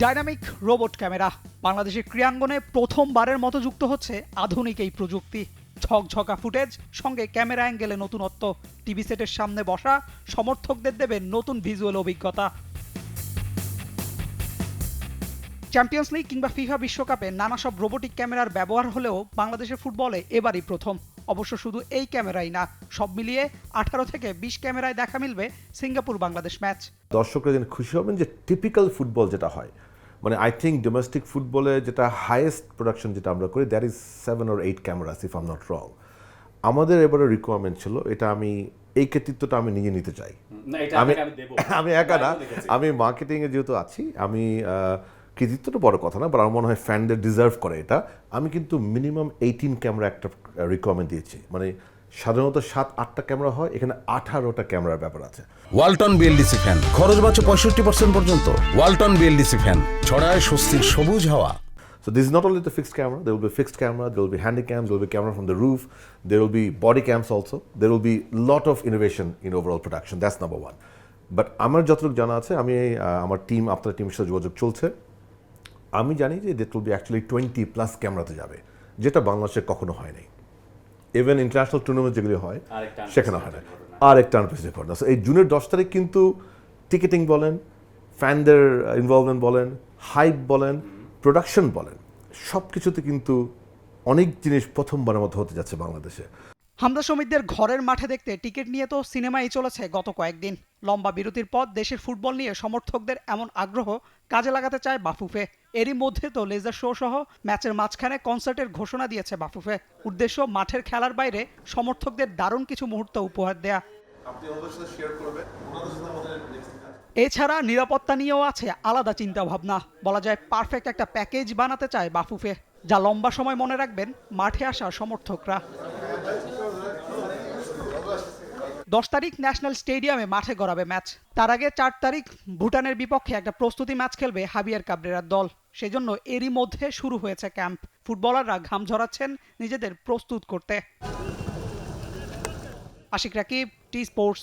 Dynamic robot camera বাংলাদেশের ক্রীড়াঙ্গনে প্রথমবারের মতো যুক্ত হচ্ছে আধুনিক এই প্রযুক্তি। ঝকঝকা ফুটেজ, সঙ্গে ক্যামেরা অ্যাঙ্গেলে নতুনত্ব। টিভি সেটের সামনে বসা, সমর্থকদের দেবে নতুন ভিজুয়াল অভিজ্ঞতা। চ্যাম্পিয়ন্স লিগ কিংবা ফিফা বিশ্বকাপে নানা সব রোবোটিক ক্যামেরার ব্যবহার হলেও বাংলাদেশের ফুটবলে এবারই প্রথম। অবশ্য শুধু এই ক্যামেরাই না সব মিলিয়ে আঠারো থেকে বিশ ক্যামেরায় দেখা মিলবে সিঙ্গাপুর বাংলাদেশ ম্যাচ। দর্শকরা যেন খুশি হবেন যে টিপিক্যাল ফুটবল যেটা হয়। মানে আই থিঙ্ক ডোমেস্টিক ফুটবলে যেটা হাইয়েস্ট প্রোডাকশন যেটা আমরা করি that is seven or eight cameras if I'm not wrong আমাদের এবারে রিকোয়ারমেন্ট ছিল এটা আমি এই কৃতিত্বটা আমি নিজে নিতে চাই। আমি আমি একা না আমি মার্কেটিংয়ে যেহেতু আছি আমি আহ, তো বড় কথা না বাট আমার মনে হয় ফ্যানদের ডিজার্ভ করে এটা। আমি কিন্তু মিনিমাম এইটিন ক্যামেরা একটা রিকোয়ারমেন্ট দিয়েছি। মানে সাধারণত সাত আটটা ক্যামেরা হয় এখানে আঠারোটা ক্যামেরার ব্যাপার আছে। ওয়ালটন বিএলডিসি ফ্যান খরচ বাঁচো পঁয়ষট্টি পার্সেন্ট পর্যন্ত। ওয়ালটন বিএলডিসি ফ্যান ছড়ায় স্বস্তির সবুজ হাওয়া। So this is not only the fixed camera, there will be fixed camera, there will be handy cams, there will be camera from the roof, there will be body cams also. There will be lot of innovation in overall production. That's number one. But আমার যতটুকু জানা আছে আমি আমার team আপনার টিমের সাথে যোগাযোগ চলছে। আমি জানি যে that will be actually twenty plus ক্যামেরাতে যাবে যেটা বাংলাদেশে কখনো হয় নাই। ইভেন ইন্টারন্যাশনাল টুর্নামেন্ট যেগুলি হয় সেখানে হয় না আর একটা আনপ্রেসিডেন্ট ঘটনা। এই জুনের দশ তারিখ কিন্তু টিকিটিং বলেন ফ্যানদের ইনভলভমেন্ট বলেন হাইপ বলেন প্রোডাকশন বলেন সব কিছুতে কিন্তু অনেক জিনিস প্রথমবারের মতো হতে যাচ্ছে বাংলাদেশে। হামদা সমিতদের ঘরের মাঠে দেখতে টিকিট নিয়ে তো সিনেমাই চলেছে গত কয়েকদিন। লম্বা বিরতির পর দেশের ফুটবল নিয়ে সমর্থকদের এমন আগ্রহ কাজে লাগাতে চায় বাফুফে। এরই মধ্যে তো লেজার শো সহ ম্যাচের মাঝখানে কনসার্টের ঘোষণা দিয়েছে বাফুফে। উদ্দেশ্য মাঠের খেলার বাইরে সমর্থকদের দারুণ কিছু মুহূর্ত উপহার দেয়া। এছাড়া নিরাপত্তা নিয়েও আছে আলাদা চিন্তা ভাবনা বলা যায় পারফেক্ট একটা প্যাকেজ বানাতে চায় বাফুফে যা লম্বা সময় মনে রাখবেন মাঠে আসা সমর্থকরা। দশ তারিখ ন্যাশনাল স্টেডিয়ামে মাঠে গড়াবে ম্যাচ। তার আগে চার তারিখ ভুটানের বিপক্ষে একটা প্রস্তুতি ম্যাচ খেলবে হাবিয়ার কাবরেরার দল। সেজন্য এরই মধ্যে শুরু হয়েছে ক্যাম্প। ফুটবলাররা ঘাম ঝরাচ্ছেন নিজেদের প্রস্তুত করতে। Ashik Rakib, T sports.